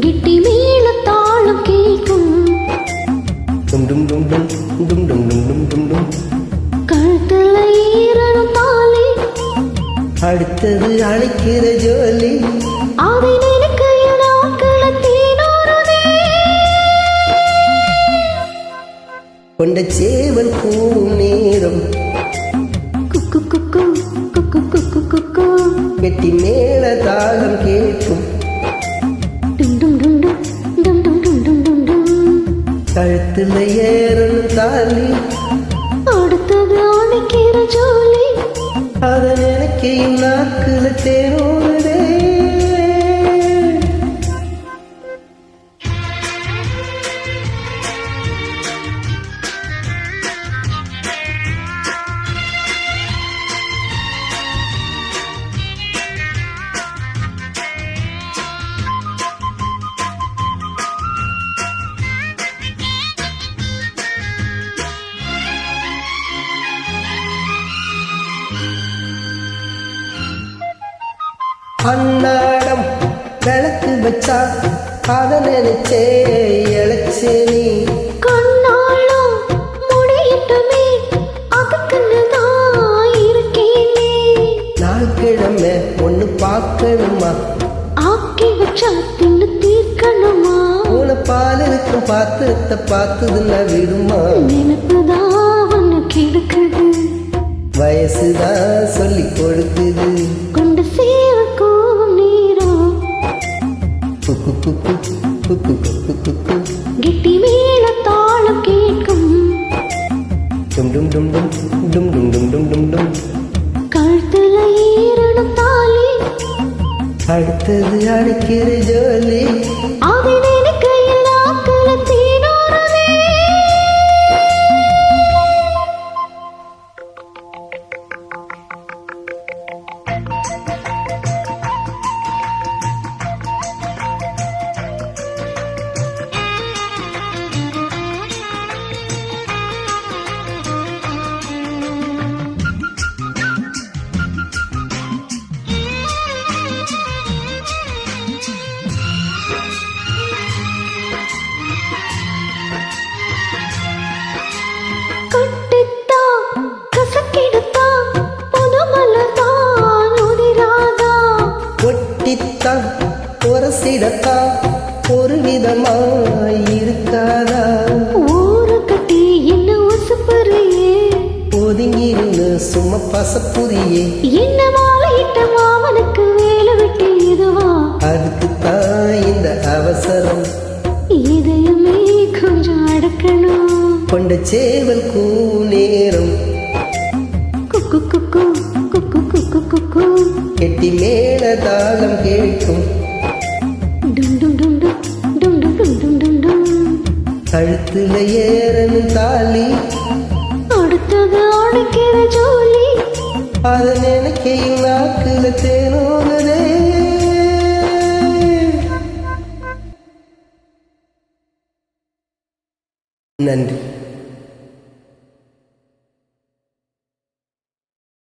கிட்டி மேல தாளம் கேட்கும். டும் டும் டும் டும் டும் டும் டும் டும் டும் டும் கழுத்துல ஈரணும் தாலி அடுத்தது அழைக்கிற ஜோலி. அதை தீனோருதே. கொண்ட வெட்டின் மேல தாகம் கேட்கும். கழுத்துல ஏறணும் தாலி. அடுத்தது அணைக்கிற ஜோலி. அதை அன்னாடம் விளக்கு வச்சா அத நினைச்சே இழைச்சே நீ. கிழமை ஒண்ணு பார்க்கணுமா? ஆக்கி வச்சா தின்னு தீர்க்கணுமா? உன பால் இருக்கும் பாத்திரத்தை பார்த்ததுன்னா விடுமா? நினைப்புதான் ஒண்ணு கிடக்குது வயசுதான் சொல்லி கொடுக்குது. அடுத்தது அடிக்கிற ஜோலி? உரசிடத்தான் ஒரு விதமா இருக்காதா ஊரு கட்டி என்ன உசுப்பறியே ஒதுங்கிருந்து சும்மா பசப்புரியே என்ன மாலையிட்ட மாமனுக்கு வேலை வெட்டி இதுவா? அதுக்குத்தான் இந்த அவசரம். இதயமே கொஞ்சம் அடக்கணும் கொண்ட சேவல் கூ நேரம் குக்கு குக்கு குக்கு குக்கு குக்கு. கெட்டி மேல தாளம் கேட்கும் கழுத்துல ஏறணும் தாலி அடுத்தது அடைக்கிற ஜோலி அத நினைக்கையில் நாக்குல தேனோகுதே நன்றி